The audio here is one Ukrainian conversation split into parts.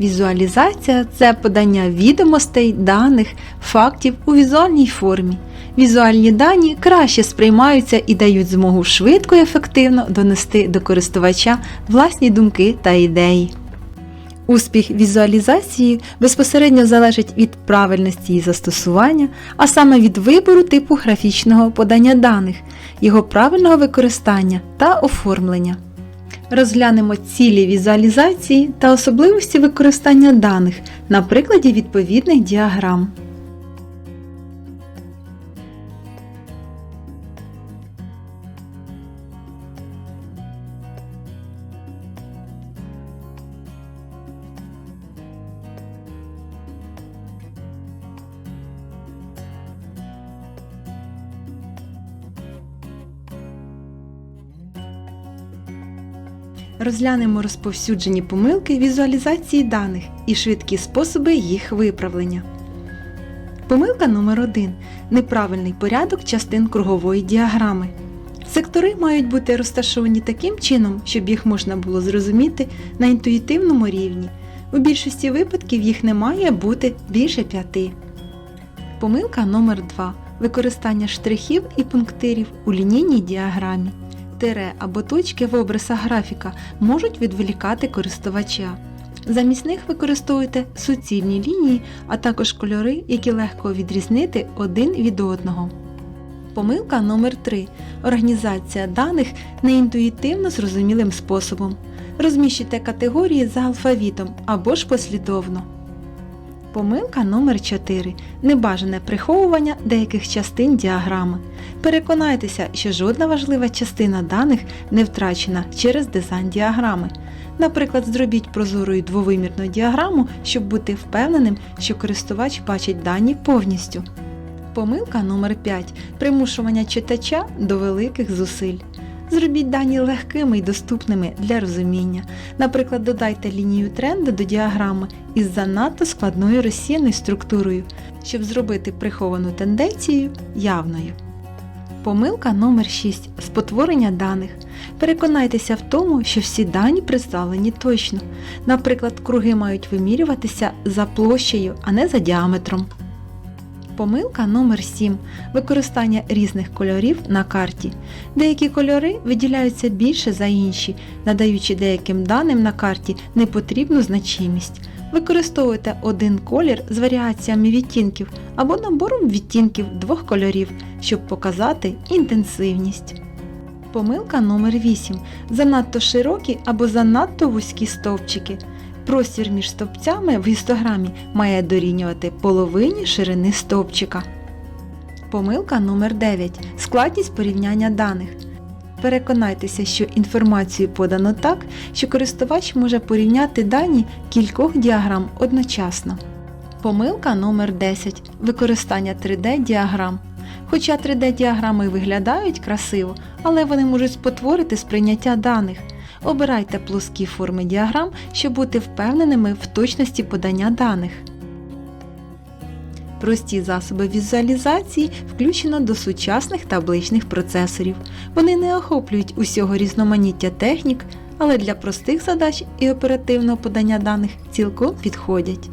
Візуалізація це подання відомостей, даних, фактів у візуальній формі. Візуальні дані краще сприймаються і дають змогу швидко і ефективно донести до користувача власні думки та ідеї. Успіх візуалізації безпосередньо залежить від правильності її застосування, а саме від вибору типу графічного подання даних, його правильного використання та оформлення. Розглянемо цілі візуалізації та особливості використання даних на прикладі відповідних діаграм. Розглянемо розповсюджені помилки візуалізації даних і швидкі способи їх виправлення. Помилка номер 1 Неправильний порядок частин кругової діаграми. Сектори мають бути розташовані таким чином, щоб їх можна було зрозуміти на інтуїтивному рівні. У більшості випадків їх не має бути більше п'яти. Помилка номер 2 Використання штрихів і пунктирів у лінійній діаграмі. Тире або точки в обрисах графіка можуть відволікати користувача. Замість них використовуйте суцільні лінії, а також кольори, які легко відрізнити один від одного. Помилка номер 3 Організація даних неінтуїтивно зрозумілим способом. Розміщуйте категорії за алфавітом або ж послідовно. Помилка номер 4 Небажане приховування деяких частин діаграми. Переконайтеся, що жодна важлива частина даних не втрачена через дизайн діаграми. Наприклад, зробіть прозорою двовимірну діаграму, щоб бути впевненим, що користувач бачить дані повністю. Помилка номер 5 Примушування читача до великих зусиль. Зробіть дані легкими і доступними для розуміння. Наприклад, додайте лінію тренду до діаграми із занадто складною розсіяною структурою, щоб зробити приховану тенденцію явною. Помилка номер 6 Спотворення даних. Переконайтеся в тому, що всі дані представлені точно. Наприклад, круги мають вимірюватися за площею, а не за діаметром. Помилка номер 7 Використання різних кольорів на карті. Деякі кольори виділяються більше за інші, надаючи деяким даним на карті непотрібну значимість. Використовуйте один колір з варіаціями відтінків або набором відтінків двох кольорів, щоб показати інтенсивність. Помилка номер 8 Занадто широкі або занадто вузькі стовпчики. Простір між стовпцями в гістограмі має дорівнювати половині ширини стовпчика. Помилка номер 9 Складність порівняння даних. Переконайтеся, що інформацію подано так, що користувач може порівняти дані кількох діаграм одночасно. Помилка номер 10 Використання 3D-діаграм. Хоча 3D-діаграми виглядають красиво, але вони можуть спотворити сприйняття даних. Обирайте плоскі форми діаграм, щоб бути впевненими в точності подання даних. Прості засоби візуалізації включено до сучасних табличних процесорів. Вони не охоплюють усього різноманіття технік, але для простих задач і оперативного подання даних цілком підходять.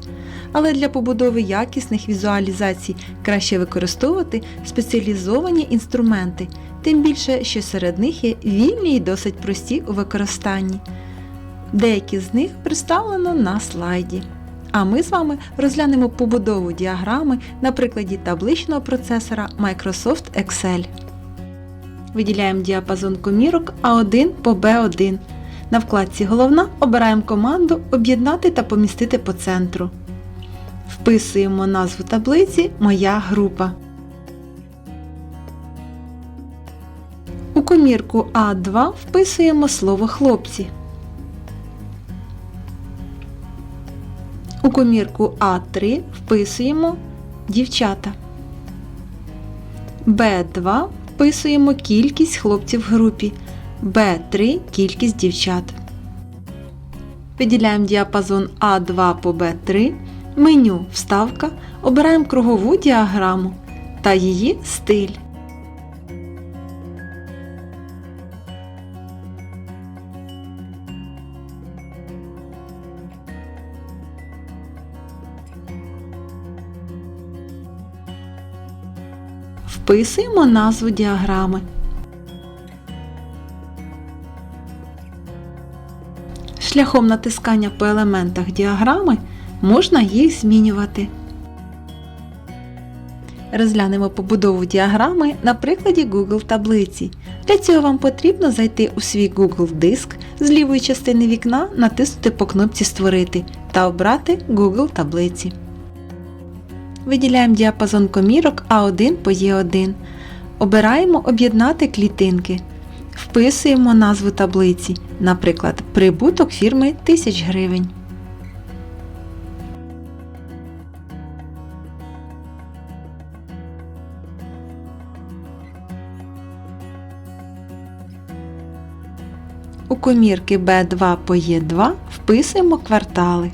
Але для побудови якісних візуалізацій краще використовувати спеціалізовані інструменти, тим більше, що серед них є вільні і досить прості у використанні. Деякі з них представлено на слайді. А ми з вами розглянемо побудову діаграми на прикладі табличного процесора Microsoft Excel. Виділяємо діапазон комірок А1 по Б1. На вкладці Головна обираємо команду Об'єднати та помістити по центру. Вписуємо назву таблиці Моя група. Комірку А2 вписуємо слово хлопці. У комірку А3 вписуємо дівчата. Б2 вписуємо кількість хлопців в групі. Б3 кількість дівчат. Виділяємо діапазон А2 по Б3, меню Вставка, обираємо кругову діаграму та її стиль. Вписуємо назву діаграми. Шляхом натискання по елементах діаграми можна їх змінювати. Розглянемо побудову діаграми на прикладі Google таблиці. Для цього вам потрібно зайти у свій Google диск з лівої частини вікна, натиснути по кнопці Створити та обрати Google таблиці. Виділяємо діапазон комірок А1 по Е1. Обираємо Об'єднати клітинки. Вписуємо назву таблиці, наприклад, прибуток фірми 1000 гривень. У комірки Б2 по Е2 вписуємо квартали.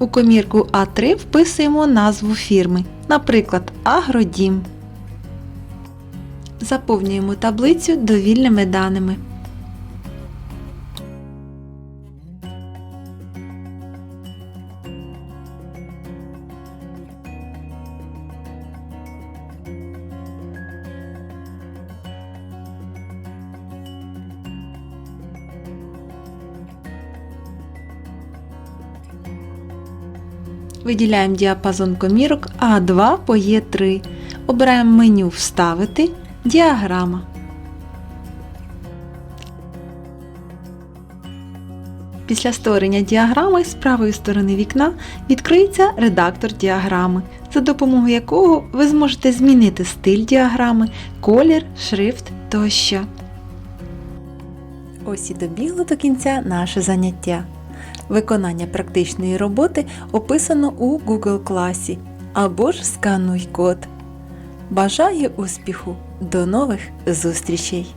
У комірку А3 вписуємо назву фірми, наприклад, Агродім. Заповнюємо таблицю довільними даними. Виділяємо діапазон комірок А2 по Е3. Обираємо меню Вставити, діаграма. Після створення діаграми з правої сторони вікна відкриється редактор діаграми, за допомогою якого ви зможете змінити стиль діаграми, колір, шрифт тощо. Ось і добігло до кінця наше заняття. Виконання практичної роботи описано у Google класі або ж скануй код. Бажаю успіху! До нових зустрічей!